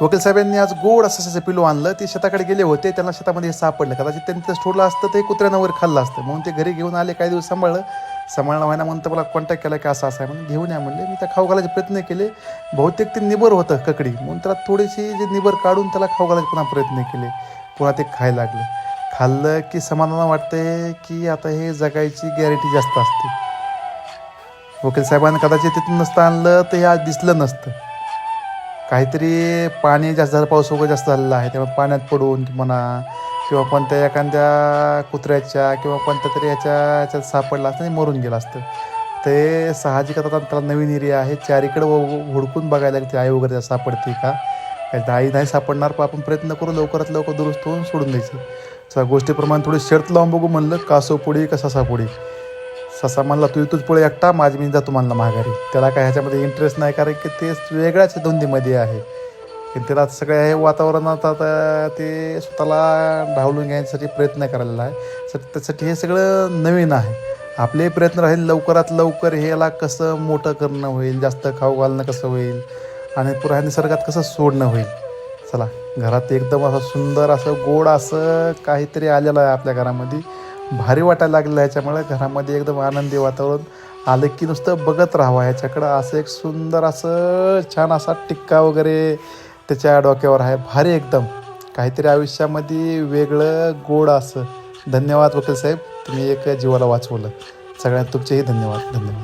वकील साहेबांनी आज गोड असं असं पिलू आणलं. ते शेताकडे गेले होते. त्यांना शेतामध्ये सापडलं. कदाचित त्यांनी ते ठोडलं असतं ते कुत्र्यानं वर खाल्लं असतं. म्हणून ते घरी घेऊन आले काही दिवस सांभाळलं. सांभाळणं व्हायना म्हणून मला कॉन्टॅक्ट केला की असं असं आहे म्हणून घेऊन या म्हणले. मी त्या खाऊ घालायचे प्रयत्न केले. बहुतेक ते निबर होतं ककडी. म्हणून त्याला थोडीशी जे निबर काढून त्याला खाऊ घालायचे पुन्हा प्रयत्न केले. पुन्हा ते खायला लागलं. खाल्लं की समाधान वाटते की आता हे जगायची गॅरंटी जास्त असते. वकील साहेबांनी कदाचित तिथून नसतं आणलं तर हे आज दिसलं नसतं. काहीतरी पाणी जास्त झालं पाऊस वगैरे जास्त झालेला आहे त्यामुळे पाण्यात पडून म्हणा किंवा कोणत्या एखाद्या कुत्र्याच्या किंवा कोणत्या तरी याच्या याच्यात सापडला असतं आणि मरून गेलं असतं. ते साहजिक आता त्याला नवीन एरिया आहे. चारीकडे व- हुडकून बघायला लागते आई वगैरे सापडते का? काही आई नाही सापडणार पण आपण प्रयत्न करू लवकरात लवकर दुरुस्त होऊन सोडून द्यायची. सगळ्या गोष्टीप्रमाणे थोडी शर्त लावून बघू म्हणलं कासव पोळी का ससा म्हणला तू इथूच पुढे एकटा? माझी मी जातो म्हणला माघारी. त्याला काय ह्याच्यामध्ये इंटरेस्ट नाही कारण की ते वेगळ्याच धुंदीमध्ये आहे. की त्याला सगळ्या हे वातावरणात आता ते स्वतःला ढावलून घ्यायसाठी प्रयत्न करायला आहे. सर त्यासाठी हे सगळं नवीन आहे. आपले प्रयत्न राहील लवकरात लवकर ह्याला कसं मोठं करणं होईल जास्त खाऊ घालणं कसं होईल आणि पुरा निसर्गात कसं सोडणं होईल. चला घरात एकदम असं सुंदर असं गोड असं काहीतरी आलेलं आहे आपल्या घरामध्ये. भारी वाटायला लागलेलं याच्यामुळे घरामध्ये एकदम आनंदी वातावरण आलं की नुसतं बघत राहावं ह्याच्याकडं. असं एक सुंदर असं छान असा टिक्का वगैरे त्याच्या डोक्यावर आहे. भारी एकदम. काहीतरी आयुष्यामध्ये वेगळं गोड असं. धन्यवाद वकील साहेब. तुम्ही एक जीवाला वाचवलं. सगळ्यांना तुमचेही धन्यवाद. धन्यवाद.